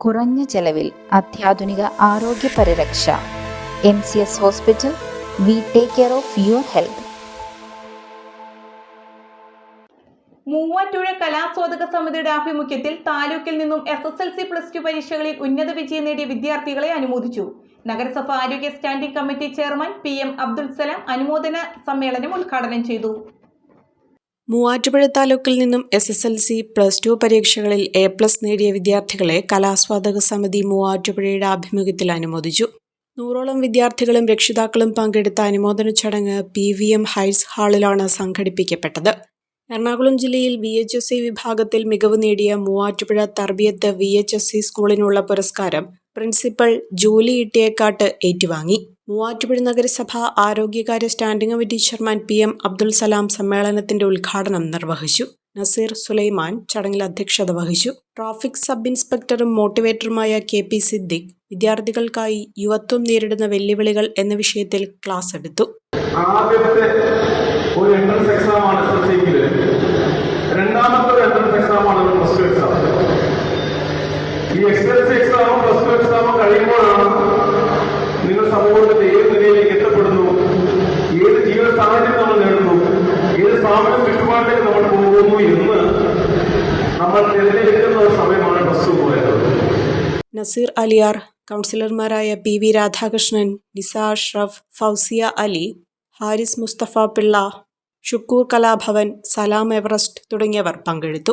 കുറഞ്ഞ ചെലവിൽ അത്യാധുനിക ആരോഗ്യ പരിരക്ഷ. M C S hospital we take care of your health Muvattupuzha കലാസ്വാദക സമിതിയുടെ ആഭിമുഖ്യത്തിൽ താലൂക്കിൽ നിന്നും S S L C plus two പരീക്ഷകളിൽ ഉന്നത വിജയം നേടിയ വിദ്യാർത്ഥികളെ അനുമോദിച്ചു. നഗരസഭ ആരോഗ്യ standing committee chairman P M Abdul Salam അനുമോദന സമ്മേളനം ഉദ്ഘാടനം ചെയ്തു. മൂവാറ്റുപുഴ താലൂക്കിൽ നിന്നും S S L C plus two പരീക്ഷകളിൽ എ പ്ലസ് നേടിയ വിദ്യാർത്ഥികളെ കലാസ്വാദക സമിതി മൂവാറ്റുപുഴയുടെ ആഭിമുഖ്യത്തിൽ അനുമോദിച്ചു. നൂറോളം വിദ്യാർത്ഥികളും രക്ഷിതാക്കളും പങ്കെടുത്ത അനുമോദന ചടങ്ങ് പി വി എം ഹൈറ്റ്സ് ഹാളിലാണ് സംഘടിപ്പിക്കപ്പെട്ടത്. എറണാകുളം ജില്ലയിൽ വി എച്ച് എസ് സി വിഭാഗത്തിൽ മികവ് നേടിയ Muvattupuzha Tarbiyath V H S C സ്കൂളിനുള്ള പുരസ്കാരം പ്രിൻസിപ്പൽ ജൂലി ഇട്ടിയേക്കാട്ട് ഏറ്റുവാങ്ങി. മൂവാറ്റുപുഴ നഗരസഭ ആരോഗ്യകാര്യ standing committee chairman P M Abdul Salam സമ്മേളനത്തിന്റെ ഉദ്ഘാടനം നിർവഹിച്ചു. നസീർ സുലൈമാൻ ചടങ്ങിൽ അധ്യക്ഷത വഹിച്ചു. ട്രാഫിക് സബ് ഇൻസ്പെക്ടറും മോട്ടിവേറ്ററുമായ കെ പി സിദ്ദിഖ് വിദ്യാർത്ഥികൾക്കായി യുവത്വം നേരിടുന്ന വെല്ലുവിളികൾ എന്ന വിഷയത്തിൽ ക്ലാസ് എടുത്തു. ആദ്യത്തെ ഒരു എൻട്രൻസ് എക്സാം ആണ് രണ്ടാമത്തെ എൻട്രൻസ് എക്സാമാണ് ഒരു പ്ലസ് ടു എക്സാം ഈ എസ് എൽ സി എക്സാമും പ്ലസ് ടു എക്സാമും കഴിയുമ്പോഴാണ് നിങ്ങൾ സമൂഹത്തിന്റെ ഏത് നിലയിലേക്ക് എത്തപ്പെടുന്നു ഏത് ജീവിത സാഹചര്യം നമ്മൾ നേടുന്നു ഏത് സ്ഥാപനം ചുറ്റുപാടിലേക്ക് നമ്മൾ പോകുന്നു എന്ന് നമ്മൾ തിരഞ്ഞെടുക്കുന്ന ഒരു സമയമാണ് പ്ലസ് ടു പോയത്. നസീർ അലിയാർ കൗൺസിലർമാരായ P V Radhakrishnan Nisa Ashraf Fousiya Ali Haris Mustafa Pillai Shukkoor Kalabhavan Salam Everest തുടങ്ങിയവർ പങ്കെടുത്തു.